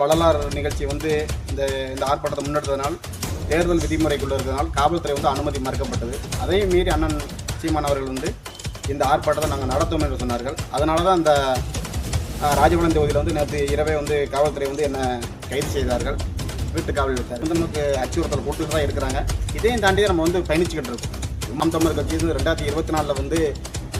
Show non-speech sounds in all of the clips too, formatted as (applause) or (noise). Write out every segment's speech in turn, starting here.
வள்ளலார் நிகழ்ச்சி வந்து இந்த இந்த ஆர்ப்பாட்டத்தை முன்னெடுத்ததனால் தேர்தல் விதிமுறைக்குள்ள இருந்ததனால் காவல்துறை வந்து அனுமதி மறுக்கப்பட்டது. அதையும் மீறி அண்ணன் சீமான் அவர்கள் வந்து இந்த ஆர்ப்பாட்டத்தை நாங்கள் நடத்தும் என்று சொன்னார்கள். அதனால தான் அந்த அஹ், தொகுதியில் வந்து நேற்று இரவே வந்து காவல்துறை வந்து என்னை கைது செய்தார்கள். வீட்டு காவல் வைத்தார் வந்து நமக்கு அச்சுறுத்தல் கொடுத்துட்டு தான் இருக்கிறாங்க. இதையும் தாண்டி நம்ம வந்து பயணிச்சுக்கிட்டு இருக்கோம். நாம் தமிழர் கட்சி வந்து ரெண்டாயிரத்தி இருபத்தி நாலில் வந்து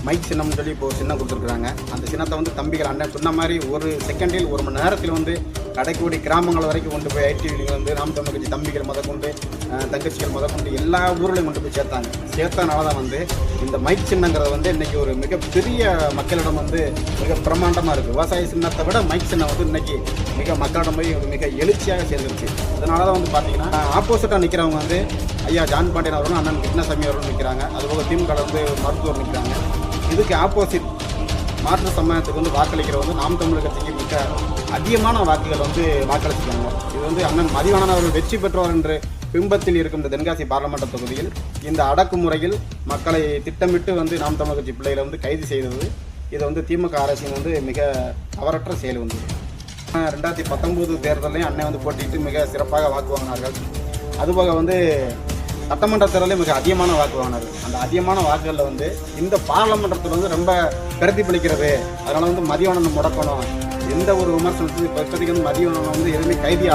மைக் சின்னம்னு சொல்லி இப்போ சின்னம் கொடுத்துருக்குறாங்க. அந்த சின்னத்தை வந்து தம்பிகள் அண்ணன் சொன்ன மாதிரி ஒரு செகண்டில் ஒரு மணி நேரத்தில் வந்து கடைக்குடி கிராமங்கள் வரைக்கும் கொண்டு போய் ஐடிவிலிங்க வந்து நாம் தமிழ் கட்சி தம்பிகள் முதற்கொண்டு கொண்டு தங்கச்சிகள் முதற்கொண்டு எல்லா ஊர்களையும் கொண்டு போய் சேர்த்தாங்க. சேர்த்தனால தான் வந்து இந்த மைக் சின்னங்கிறது வந்து இன்னைக்கு ஒரு மிகப்பெரிய மக்களிடம் வந்து மிக பிரமாண்டமாக இருக்குது விவசாய சின்னத்தை விட மைக் சின்னம் வந்து இன்றைக்கி மிக மக்களிடம் போய் ஒரு மிக எழுச்சியாக சேர்ந்துருச்சு. அதனால தான் வந்து பார்த்தீங்கன்னா ஆப்போசிட்டாக நிற்கிறவங்க வந்து ஐயா ஜான் பாண்டியன் அவர்களும் அண்ணன் கிருஷ்ணசாமி அவர்களும் நிற்கிறாங்க அதுபோக திமுக வந்து மருத்துவர் நிற்கிறாங்க இதுக்கு ஆப்போசிட் மாற்று சமயத்துக்கு வந்து வாக்களிக்கிற வந்து நாம் தமிழர் கட்சிக்கு மிக அதிகமான வாக்குகள் வந்து வாக்களிச்சிருக்காங்க. இது வந்து அண்ணன் மதிவாணன் அவர்கள் வெற்றி பெற்றவர் என்று பிம்பத்தில் இருக்கும் இந்த தென்காசி பாராளுமன்ற தொகுதியில் இந்த அடக்குமுறையில் மக்களை திட்டமிட்டு வந்து நாம் தமிழர் கட்சி பிள்ளைகளை வந்து கைது செய்தது. இதை வந்து திமுக அரசின் வந்து மிக தவறற்ற செயல் வந்து. ரெண்டாயிரத்தி பத்தொம்போது தேர்தலையும் அண்ணன் வந்து போட்டிட்டு மிக சிறப்பாக வாக்கு வாங்கினார்கள். அதுபோக வந்து சட்டமன்ற தேர்தலில் மிக அதிகமான வாக்கு வாங்கினார் அந்த அதிகமான வாக்குகளில் வந்து இந்த பாராளுமன்றத்தில் வந்து ரொம்ப பிரதிபலிக்கிறது அதனால் வந்து மதியானம் முடக்கணும். எந்த ஒரு விமர்சனத்தையும் இப்போ இப்போதைக்கு வந்து மதியானம் வந்து எதுவுமே கைதி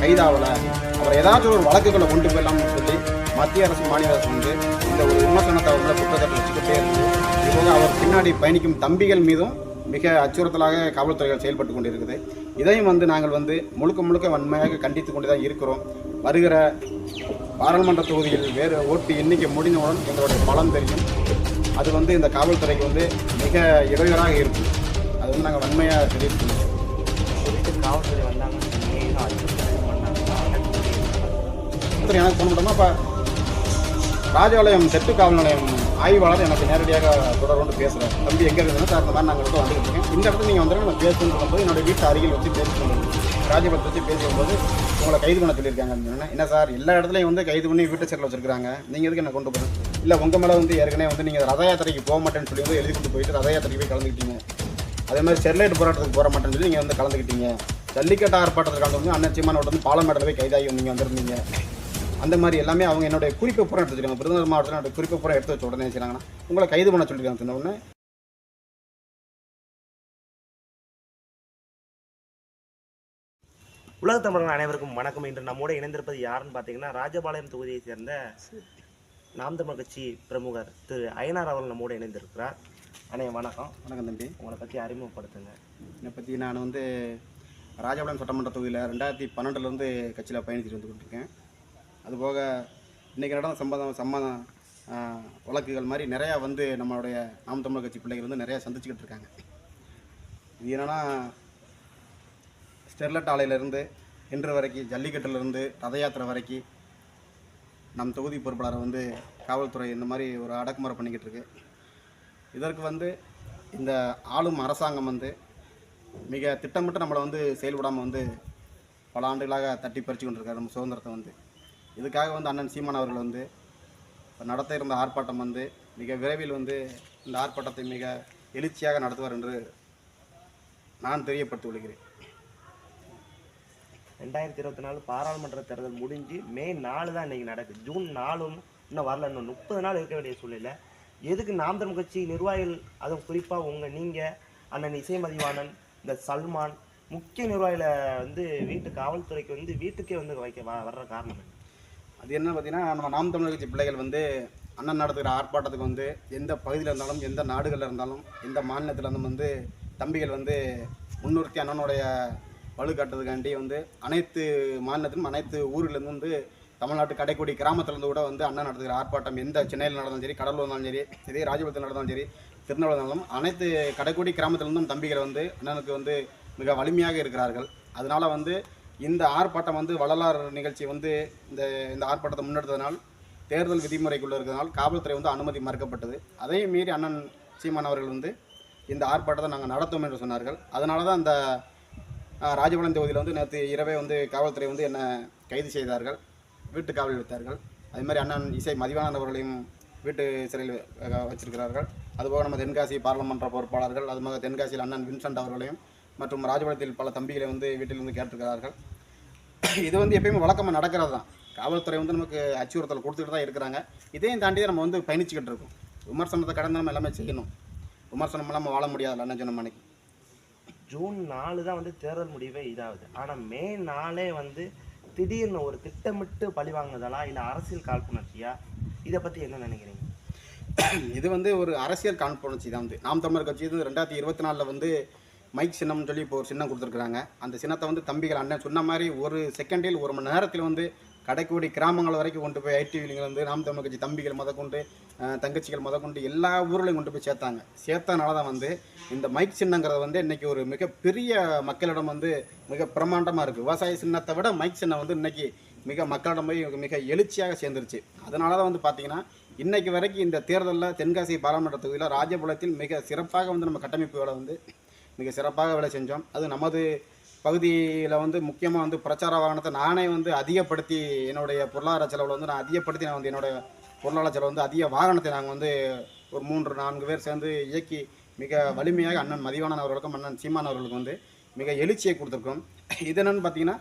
கைதாகலை அவர் ஏதாச்சும் ஒரு வழக்குகளை கொண்டு போயிடலாம்னு சொல்லி மத்திய அரசு மாநில அரசு வந்து இந்த ஒரு விமர்சனத்தை வந்து குற்றத்தை வச்சுக்கிட்டே இருந்து இப்போது அவர் பின்னாடி பயணிக்கும் தம்பிகள் மீதும் மிக அச்சுறுத்தலாக காவல்துறைகள் செயல்பட்டு கொண்டிருக்குது. இதையும் வந்து நாங்கள் வந்து முழுக்க முழுக்க வன்மையாக கண்டித்து கொண்டு தான் இருக்கிறோம். வருகிற பாராளுமன்ற தொகுதியில் வேறு ஓட்டு எண்ணிக்கை முடிந்தவுடன் எங்களுடைய பலம் தெரியும். அது வந்து இந்த காவல்துறைக்கு வந்து மிக இடையூறாக இருக்கும். அது வந்து நாங்கள் வன்மையாக குறித்து காவல்துறை வந்தாங்க? எனக்கு ஃபோன் பண்ணோம்னா இப்போ ராஜபாளையம் செட்டு காவல் நிலையம் ஆய்வாளர் எனக்கு நேரடியாக தொடர்பு பேசுகிறார் தம்பி எங்கே இருக்குதுன்னா சார் இந்த மாதிரி நாங்கள் வந்து வந்துட்டு இருக்கேன் இந்த இடத்துல நீங்கள் வந்துட்டு நம்ம பேசணும்னு சொல்லும்போது என்னோட வீட்டு அருகில் வச்சு பேசிட்டு ராஜபாளத்தை வச்சு பேசும்போது உங்களை கைது பண்ண சொல்லியிருக்காங்க. அப்படின்னு என்ன சார் எல்லா இடத்துலையும் வந்து கைது பண்ணி வீட்டு சேரில் வச்சிருக்காங்க நீங்கள் எதுக்கு என்ன கொண்டு போகிறேன் இல்லை உங்கள் மேலே வந்து ஏற்கனவே வந்து நீங்கள் ரத யாத்திரைக்கு போக மாட்டேன்னு சொல்லி வந்து எழுதி கொண்டு போயிட்டு ரத யாத்திரைக்கு போய் கலந்துக்கிட்டீங்க. அதே மாதிரி ஸ்டெர்லைட் போராட்டத்துக்கு போக மாட்டேன்னு சொல்லி நீங்கள் வந்து கலந்துக்கிட்டீங்க. ஜல்லிக்கட்டு ஆர்ப்பாட்டத்துக்கு கலந்து வந்து சீமான வந்து பாலமேட்டில் போய் கைதாகி நீங்கள் வந்திருந்தீங்க. அந்த மாதிரி எல்லாமே அவங்க என்னுடைய குறிப்பை பூரா எடுத்து வச்சிருக்காங்க. விருதுநகர் மாவட்டத்தில் என்னோட குறிப்பை பூரா எடுத்து வச்ச உடனே செய்றாங்கன்னா உங்களை கைது பண்ண சொல்லியிருக்காங்க சொன்ன உடனே உலக தமிழர்கள் அனைவருக்கும் வணக்கம். இன்று நம்மோட இணைந்திருப்பது யாருன்னு பார்த்தீங்கன்னா ராஜபாளையம் தொகுதியை சேர்ந்த நாம் தமிழ் கட்சி பிரமுகர் திரு ஐயனார் அவர்கள் நம்மோட இணைந்திருக்கிறார். அண்ணே வணக்கம். வணக்கம் தம்பி. உங்களை பற்றி அறிமுகப்படுத்துங்க. என்னை பற்றி நான் வந்து ராஜபாளையம் சட்டமன்ற தொகுதியில் ரெண்டாயிரத்தி பன்னெண்டுலேருந்து கட்சியில் பயணிச்சுட்டு வந்து கொண்டிருக்கேன். அதுபோக இன்றைக்கி நடந்த சம்பந்தம் சம்மதம் வழக்குகள் மாதிரி நிறையா வந்து நம்மளுடைய நாம் தமிழர் கட்சி பிள்ளைகள் வந்து நிறையா சந்திச்சுக்கிட்டு இருக்காங்க. இது என்னென்னா ஸ்டெர்லைட் ஆலையிலேருந்து இன்று வரைக்கும் ஜல்லிக்கட்டுலேருந்து ரத யாத்திரை வரைக்கும் நம் தொகுதி பொறுப்பாளரை வந்து காவல்துறை இந்த மாதிரி ஒரு அடக்குமுறை பண்ணிக்கிட்டு இருக்கு. இதற்கு வந்து இந்த ஆளும் அரசாங்கம் வந்து மிக திட்டமிட்டு நம்மளை வந்து செயல்படாமல் வந்து பல ஆண்டுகளாக தட்டி பறித்து கொண்டிருக்காரு நம்ம சுதந்திரத்தை வந்து. இதுக்காக வந்து அண்ணன் சீமான் அவர்கள் வந்து நடத்த இருந்த ஆர்ப்பாட்டம் வந்து மிக விரைவில் வந்து இந்த ஆர்ப்பாட்டத்தை மிக எழுச்சியாக நடத்துவார் என்று நான் தெரியப்படுத்தி கொள்கிறேன் ரெண்டாயிரத்தி இருபத்தி நாலு பாராளுமன்ற தேர்தல் முடிஞ்சு மே நாலு தான் இன்னைக்கு நடக்குது ஜூன் நாலும் இன்னும் வரல இன்னும் முப்பது நாள் இருக்க வேண்டிய சூழ்நிலை. எதுக்கு நாம் தமிழ் கட்சி நிர்வாகிகள் அதுவும் குறிப்பாக உங்கள் நீங்கள் அண்ணன் இசை மதிவாணன் இந்த சல்மான் முக்கிய நிர்வாகிகளை வந்து வீட்டு காவல்துறைக்கு வந்து வீட்டுக்கே வந்து வைக்க வ- வர்ற காரணம் என்ன? அது என்ன பார்த்தீங்கன்னா நம்ம நாம் தமிழர் கட்சி பிள்ளைகள் வந்து அண்ணன் நடத்துகிற ஆர்ப்பாட்டத்துக்கு வந்து எந்த பகுதியில் இருந்தாலும் எந்த நாடுகளில் இருந்தாலும் எந்த மாநிலத்தில் இருந்தும் வந்து தம்பிகள் வந்து முன்னிறுத்தி அண்ணனுடைய வலுக்காட்டுறதுக்காண்டி வந்து அனைத்து மாநிலத்திலும் அனைத்து ஊர்லேருந்து வந்து தமிழ்நாட்டு கடைக்குடி கிராமத்துலேருந்து கூட வந்து அண்ணன் நடத்துகிற ஆர்ப்பாட்டம் எந்த சென்னையில் நடந்தாலும் சரி கடலூர் இருந்தாலும் சரி இதே ராஜபுரத்தில் நடந்தாலும் சரி திருநெல்வேலி இருந்தாலும் அனைத்து கடைக்குடி கிராமத்திலிருந்தும் தம்பிகள் வந்து அண்ணனுக்கு வந்து மிக வலிமையாக இருக்கிறார்கள். அதனால் வந்து இந்த ஆர்ப்பாட்டம் வந்து வள்ளலார் நிகழ்ச்சி வந்து இந்த இந்த ஆர்ப்பாட்டத்தை முன்னெடுத்ததனால் தேர்தல் விதிமுறைக்குள்ளே இருக்கிறதனால் காவல்துறை வந்து அனுமதி மறுக்கப்பட்டது. அதையும் மீறி அண்ணன் சீமான் அவர்கள் வந்து இந்த ஆர்ப்பாட்டத்தை நாங்கள் நடத்துவோம் என்று சொன்னார்கள். அதனால தான் அந்த அஹ், ராஜபாளையம் தொகுதியில் வந்து நேற்று இரவே வந்து காவல்துறை வந்து என்னை கைது செய்தார்கள். வீட்டு காவலில் வைத்தார்கள். அதே மாதிரி அண்ணன் இசை மதிவானன் அவர்களையும் வீட்டு சிறையில் வச்சிருக்கிறார்கள். அதுபோக நம்ம தென்காசி பாராளுமன்ற பொறுப்பாளர்கள் அதுபோக தென்காசியில் அண்ணன் வின்சென்ட் அவர்களையும் மற்றும் ராஜபாளையத்தில் பல தம்பிகளை வந்து வீட்டில் வந்து கேட்டிருக்கிறார்கள். இது வந்து எப்பயுமே வழக்கமாக நடக்கிறது தான் காவல்துறை வந்து நமக்கு அச்சுறுத்தல் கொடுத்துட்டு தான் இருக்கிறாங்க. இதையும் தாண்டி நம்ம வந்து பயணிச்சுக்கிட்டு இருக்கோம். விமர்சனத்தை கடந்து நம்ம எல்லாமே செய்யணும். விமர்சனம் இல்லாமல் வாழ முடியாதுல்ல அண்ணன் சொன்ன மணிக்கு ஜூன் நாலு தான் வந்து தேர்தல் முடிவே இதாகுது ஆனால் மே நாளே வந்து திடீர்னு ஒரு திட்டமிட்டு பழி வாங்குதலா இல்லை அரசியல் காழ்ப்புணர்ச்சியா? இதை பற்றி என்ன நினைக்கிறீங்க? இது வந்து ஒரு அரசியல் காழ்ப்புணர்ச்சி தான் வந்து. நாம் தமிழர் கட்சி வந்து ரெண்டாயிரத்தி இருபத்தி நாலில் வந்து மைக் சின்னம்னு சொல்லி இப்போ ஒரு சின்னம் கொடுத்துருக்குறாங்க. அந்த சின்னத்தை வந்து தம்பிகள் அண்ணன் சொன்ன மாதிரி ஒரு செகண்டில் ஒரு மணி நேரத்தில் வந்து கடைக்கோடி கிராமங்கள் வரைக்கும் கொண்டு போய் ஐடிவிலிங்க வந்து நாம் தமிழ் கட்சி தம்பிகள் முத கொண்டு தங்கச்சிகள் முதற்கொண்டு எல்லா ஊர்லையும் கொண்டு போய் சேர்த்தாங்க. சேர்த்தனால தான் வந்து இந்த மைக் சின்னங்கிறது வந்து இன்றைக்கி ஒரு மிகப்பெரிய மக்களிடம் வந்து மிக பிரமாண்டமாக இருக்குது விவசாய சின்னத்தை விட மைக் சின்னம் வந்து இன்றைக்கி மிக மக்களிடம் போய் மிக எழுச்சியாக சேர்ந்துருச்சு. அதனால தான் வந்து பார்த்திங்கன்னா இன்றைக்கு வரைக்கும் இந்த தேர்தலில் தென்காசி பாராளுமன்ற தொகுதியில் ராஜபாளையத்தில் மிக சிறப்பாக வந்து நம்ம கட்டமைப்புகளை வந்து மிக சிறப்பாக வேலை செஞ்சோம். அது நமது பகுதியில் வந்து முக்கியமாக வந்து பிரச்சார வாகனத்தை நானே வந்து அதிகப்படுத்தி என்னுடைய பொருளாதார செலவில் வந்து நான் அதிகப்படுத்தி நான் வந்து என்னுடைய பொருளாதார செலவு வந்து அதிக வாகனத்தை நாங்கள் வந்து ஒரு மூன்று நான்கு பேர் சேர்ந்து இயக்கி மிக வலிமையாக அண்ணன் மதிவான அவர்களுக்கும் அண்ணன் சீமான் அவர்களுக்கும் வந்து மிக எழுச்சியை கொடுத்துருக்கோம். இது என்னென்னு பார்த்தீங்கன்னா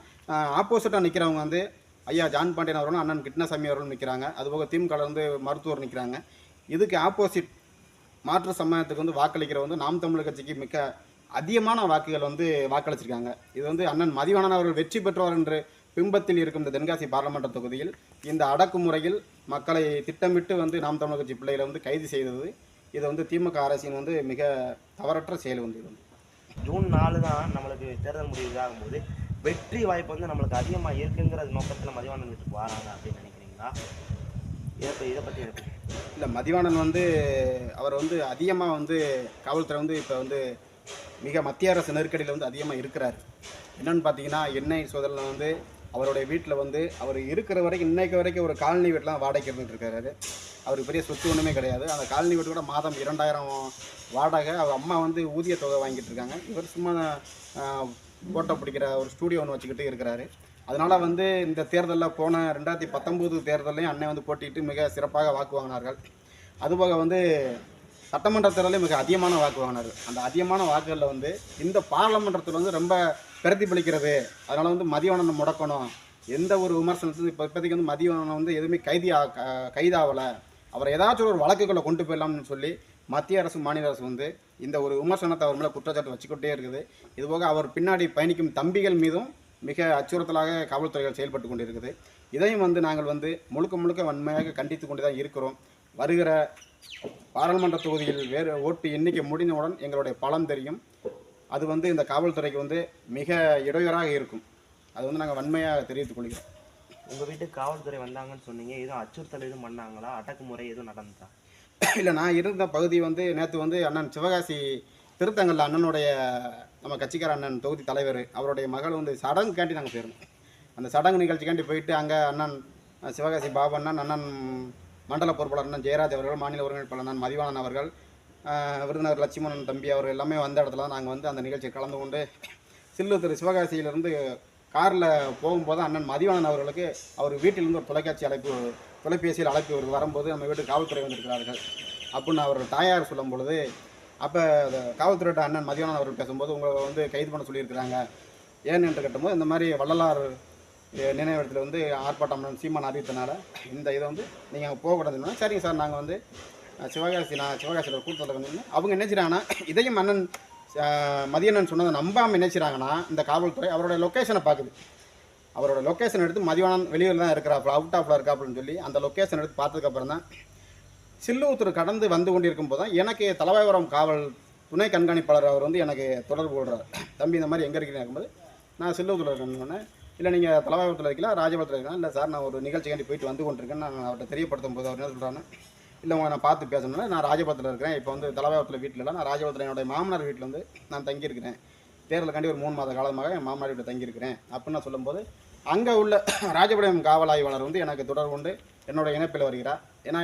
ஆப்போசிட்டாக நிற்கிறவங்க வந்து ஐயா ஜான் பாண்டியன் அவர்களும் அண்ணன் கிருஷ்ணசாமி அவர்களும் நிற்கிறாங்க அதுபோக திமுக வந்து மருத்துவர் நிற்கிறாங்க இதுக்கு ஆப்போசிட் மாற்று சமயத்துக்கு வந்து வாக்களிக்கிற வந்து நாம் தமிழ் கட்சிக்கு மிக அதிகமான வாக்குகள் வந்து வாக்களிச்சிருக்காங்க. இது வந்து அண்ணன் மதிவாணன் அவர்கள் வெற்றி பெற்றவர் என்று பிம்பத்தில் இருக்கும் இந்த தென்காசி பாராளுமன்ற தொகுதியில் இந்த அடக்குமுறையில் மக்களை திட்டமிட்டு வந்து நாம் தமிழர் கட்சி பிள்ளைகளை வந்து கைது செய்தது. இது வந்து திமுக அரசின் வந்து மிக தவறற்ற செயல் வந்து இது ஜூன் நாலு தான் நம்மளுக்கு தேர்தல் முடிவு இதாகும்போது வெற்றி வாய்ப்பு வந்து நம்மளுக்கு அதிகமாக இருக்குங்கிற நோக்கத்தில் மதிவாணன் வீட்டுக்கு வராங்க அப்படின்னு நினைக்கிறீங்களா? இதை இதை பற்றி இல்லை மதிவாணன் வந்து அவர் வந்து அதிகமாக வந்து காவல்துறை வந்து இப்போ வந்து மிக மத்திய அரசு நெருக்கடியில் வந்து அதிகமாக இருக்கிறார். என்னென்னு பார்த்தீங்கன்னா எண்ணெய் சோதரில் வந்து அவருடைய வீட்டில் வந்து அவர் இருக்கிற வரைக்கும் இன்னைக்கு வரைக்கும் ஒரு காலனி வீட்டெலாம் வாடகைக்கு இருந்துட்டு இருக்காரு. அவருக்கு பெரிய சொத்து ஒன்றுமே கிடையாது. அந்த காலனி வீட்டு கூட மாதம் இரண்டாயிரம் வாடகை. அவர் அம்மா வந்து ஊதிய தொகை வாங்கிட்டு இருக்காங்க. இவர் சும்மா ஃபோட்டோ பிடிக்கிற ஒரு ஸ்டூடியோ ஒன்று வச்சுக்கிட்டு இருக்கிறாரு. அதனால் வந்து இந்த தேர்தலில் போன ரெண்டாயிரத்தி பத்தொம்போது தேர்தலையும் அன்னை வந்து போட்டிட்டு மிக சிறப்பாக வாக்கு வாங்கினார்கள். அதுபோக வந்து சட்டமன்ற தேர்தலில் மிக அதிகமான வாக்கு வாங்கினார்கள் அந்த அதிகமான வாக்குகளில் வந்து இந்த பாராளுமன்றத்தில் வந்து ரொம்ப பிரதிபலிக்கிறது. அதனால் வந்து மதியவனம் முடக்கணும். எந்த ஒரு விமர்சனத்தையும் இப்போ இப்போதைக்கு வந்து மதியவனம் வந்து எதுவுமே கைதி ஆ- கைதாகலை அவரை ஏதாச்சும் ஒரு வழக்குகளை கொண்டு போயிடலாம்னு சொல்லி மத்திய அரசு மாநில அரசு வந்து இந்த ஒரு விமர்சனத்தை அவர் மேலே குற்றச்சாட்டு வச்சுக்கிட்டே இருக்குது. இதுபோக அவர் பின்னாடி பயணிக்கும் தம்பிகள் மீதும் மிக அச்சுறுத்தலாக காவல்துறைகள் செயல்பட்டு கொண்டிருக்குது. இதையும் வந்து நாங்கள் வந்து முழுக்க முழுக்க வன்மையாக கண்டித்து கொண்டு தான் இருக்கிறோம். வருகிற பாராளுமன்ற தொகுதியில் வேறு ஓட்டு எண்ணிக்கை முடிந்தவுடன் எங்களுடைய பலம் தெரியும். அது வந்து இந்த காவல்துறைக்கு வந்து மிக இடையூறாக இருக்கும். அது வந்து நாங்கள் வன்மையாக தெரிவித்துக் கொள்கிறோம். உங்கள் வீட்டுக்கு காவல்துறை வந்தாங்கன்னு சொன்னீங்க. எதுவும் அச்சுறுத்தல் எதுவும் பண்ணாங்களா? அடக்குமுறை எதுவும் நடந்ததா? இல்லை நான் இருந்த பகுதி வந்து நேற்று வந்து அண்ணன் சிவகாசி திருத்தங்கல்ல அண்ணனுடைய நம்ம கட்சிக்கார அண்ணன் தொகுதி தலைவர் அவருடைய மகள் வந்து சடங்கு காண்டி நாங்கள் போயிருந்தோம். அந்த சடங்கு நிகழ்ச்சிக்காண்டி போயிட்டு அங்கே அண்ணன் சிவகாசி பாபு அண்ணன் அண்ணன் மண்டல பொறுப்பாளர் அண்ணன் ஜெயராஜ் அவர்கள் மாநில ஒருங்கிணைப்பாளர் அண்ணன் மதிவாணன் அவர்கள் விருதுநகர் லட்சுமணன் தம்பி அவர்கள் எல்லாமே வந்த இடத்துல தான் நாங்கள் வந்து அந்த நிகழ்ச்சியை கலந்து கொண்டு சில்லு திரு சிவகாசியிலிருந்து காரில் போகும்போது அண்ணன் மதிவாணன் அவர்களுக்கு அவர் வீட்டிலிருந்து ஒரு தொலைக்காட்சி அழைப்பு தொலைபேசியில் அழைப்பு வருது வரும்போது நம்ம வீட்டுக்கு காவல்துறை வந்திருக்கிறார்கள். அப்படின்னு அவர் தாயார் சொல்லும் பொழுது அப்போ காவல்துறையிட்ட அண்ணன் மதியானம் அவர்கள் பேசும்போது உங்களை வந்து கைது பண்ண சொல்லியிருக்கிறாங்க. ஏன்னு என்று கேட்டும்போது இந்த மாதிரி வள்ளலார் நினைவிடத்தில் வந்து ஆர்ப்பாட்டம் சீமான் அறிவித்தனால இந்த இதை வந்து நீங்கள் அங்கே போகக்கூடாதுன்னா சரிங்க சார் நாங்கள் வந்து சிவகாசி நான் சிவகாசியில் கூட்டத்தில் வந்து அவங்க என்ன இதையும் அண்ணன் மதியண்ணன் சொன்னதை நம்பாமல் என்ன இந்த காவல்துறை அவருடைய லொக்கேஷனை பார்க்குது. அவரோட லொக்கேஷன் எடுத்து மதியானம் வெளியூர் தான் இருக்கிறாப்புல அவுட் ஆஃப்ல இருக்காப்புலன்னு சொல்லி அந்த லொக்கேஷன் எடுத்து பார்த்ததுக்கப்புறம் தான் சில்லூத்தூர் கடந்து வந்து கொண்டிருக்கும் போது தான் எனக்கு தலவாய்புரம் காவல் துணை கண்காணிப்பாளர் அவர் வந்து எனக்கு தொடர்பு கொள்கிறார் தம்பி இந்த மாதிரி எங்கே இருக்கிறீங்க இருக்கும்போது நான் சில்லூத்தூர் இருக்கேன்னு இல்லை நீங்கள் தலைவாபுரத்தில் இருக்கலாம் ராஜபாளத்தில் இருக்கலாம் இல்லை சார் நான் ஒரு நிகழ்ச்சிக்காண்டி போயிட்டு வந்து கொண்டிருக்கேன். நான் அவர்கிட்ட தெரியப்படுத்தும் போது அவர் என்ன சொல்கிறான்னு இல்லை உங்களை நான் பார்த்து பேசணும்னா நான் ராஜபாளத்தில் இருக்கிறேன். இப்போ வந்து தலவாய்புரத்தில் வீட்டில் இல்லை. நான் ராஜபாளத்தில் என்னுடைய மாமனார் வீட்டில் வந்து நான் தங்கியிருக்கிறேன். தேர்தலுக்காண்டி ஒரு மூணு மாத காலமாக என் மாமனார் வீட்டில் தங்கியிருக்கிறேன். அப்படின்னு நான் சொல்லும்போது அங்கே உள்ள ராஜபாளையம் காவல் ஆய்வாளர் வந்து எனக்கு தொடர்பு கொண்டு என்னோட இணைப்பில் வருகிறார். ஏன்னா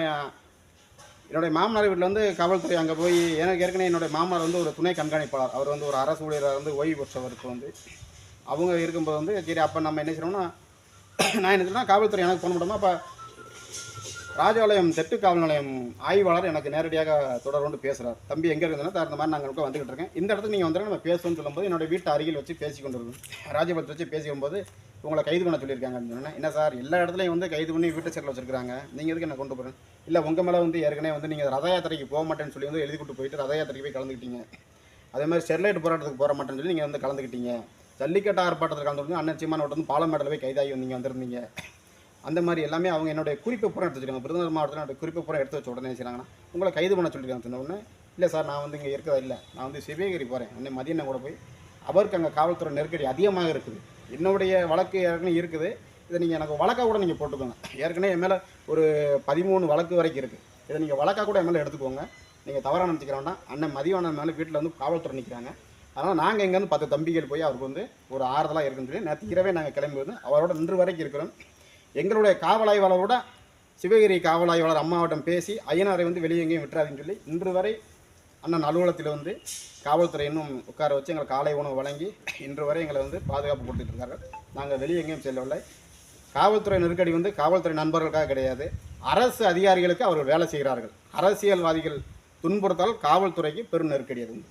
என்னுடைய மாமனார் வீட்டில் வந்து காவல்துறை அங்கே போய் எனக்கு ஏற்கனவே என்னுடைய மாமனார் வந்து ஒரு துணை கண்காணிப்பாளர். அவர் வந்து ஒரு அரசு ஊழியராக வந்து ஓய்வு பெற்றவருக்கு வந்து அவங்க இருக்கும்போது வந்து சரி அப்போ நம்ம என்ன செய்யணும்னா (coughs) நான் என்ன செய்யணும் காவல்துறை எனக்கு ஃபோன் முடியுமா அப்போ ராஜாலயம் தெற்கு காவல் நிலையம் ஆய்வாளர் எனக்கு நேரடியாக தொடர்பு பேசுகிறார் தம்பி எங்கே இருக்குதுன்னா தகுந்த மாதிரி நாங்கள் இப்போ வந்துகிட்டு இருக்கேன் இந்த இடத்துக்கு நீங்கள் வந்துட்டு நம்ம பேசணும்னு சொல்லும்போது என்னோட வீட்டு அருகில் வச்சு பேசி கொண்டு இருக்கோம் வச்சு பேசிக்கும்போது உங்களை கைது பண்ண சொல்லியிருக்காங்க அப்படின்னு சொன்னேன். என்ன சார் எல்லா இடத்துலையும் வந்து கைது பண்ணி வீட்டு சேரில் வச்சிருக்காங்க. நீங்கள் எதுக்கு என்ன கொண்டு போகிறேன் இல்லை உங்கள் மேலே வந்து ஏற்கனவே வந்து நீங்கள் ரத யாத்திரைக்கு போக மாட்டேன்னு சொல்லி வந்து எழுதி கொண்டு போயிட்டு ரத யாத்திரைக்கு போய் கலந்துக்கிட்டீங்க. அதே மாதிரி ஸ்டெர்லைட் போராட்டத்துக்கு போக மாட்டேன்னு சொல்லி நீங்கள் வந்து கலந்துக்கிட்டீங்க. ஜல்லிக்கட்டு ஆர்ப்பாட்டத்தில் கலந்து அண்ணன் சீமானோட வந்து பாலமேட்டில் போய் கைதாகி வந்தீங்க வந்திருந்தீங்க. அந்த மாதிரி எல்லாமே அவங்க என்னுடைய குறிப்பு பூரா எடுத்து வச்சிருக்காங்க. விருதுநகர் மாவட்டத்தில் என்னோட குறிப்பு பூரா எடுத்து வச்ச உடனே என்ன உங்களை கைது பண்ண சொல்லியிருக்காங்க சொன்ன உடனே இல்லை சார் நான் வந்து இங்கே இருக்கிறதா இல்லை. நான் வந்து சிவகிரி போகிறேன் அன்னை மதியம் கூட போய் அவருக்கு அங்கே காவல்துறை நெருக்கடி அதிகமாக இருக்குது. என்னுடைய வழக்கு ஏற்கனவே இருக்குது. இதை நீங்கள் எனக்கு வழக்காக கூட நீங்கள் போட்டுக்கோங்க. ஏற்கனவே என் மேலே ஒரு பதிமூணு வழக்கு வரைக்கும் இருக்குது இதை நீங்கள் வழக்காக கூட என் மேலே எடுத்துக்கோங்க. நீங்கள் தவறாக நினச்சிக்கிற வேண்டாம் அண்ணன் மதியானம் மேலே வீட்டில் வந்து காவல்துறை நிற்கிறாங்க அதனால் நாங்கள் இங்கேருந்து பத்து தம்பிகள் போய் அவருக்கு வந்து ஒரு ஆறுதலாக இருக்குன்னு சொல்லி நேற்று இரவே நாங்கள் கிளம்பி வந்து அவரோட இன்று வரைக்கும் இருக்கிறோம். எங்களுடைய காவலாய்வாளரோட சிவகிரி காவலாய்வாளர் அம்மாவிடம் பேசி ஐயனாரை வந்து வெளியே எங்கேயும் விட்டுறாதுன்னு சொல்லி இன்று வரை அண்ணன் அலுவலகத்தில் வந்து காவல்துறை இன்னும் உட்கார வச்சு எங்களுக்கு காலை உணவு வழங்கி இன்று வரை எங்களை வந்து பாதுகாப்பு கொடுத்துட்டு இருக்கார்கள் நாங்கள் வெளியே எங்கேயும் செல்லவில்லை. காவல்துறை நெருக்கடி வந்து காவல்துறை நண்பர்களுக்காக கிடையாது. அரசு அதிகாரிகளுக்கு அவர்கள் வேலை செய்கிறார்கள். அரசியல்வாதிகள் துன்புறுத்தால் காவல்துறைக்கு பெரும் நெருக்கடி அது உண்டு.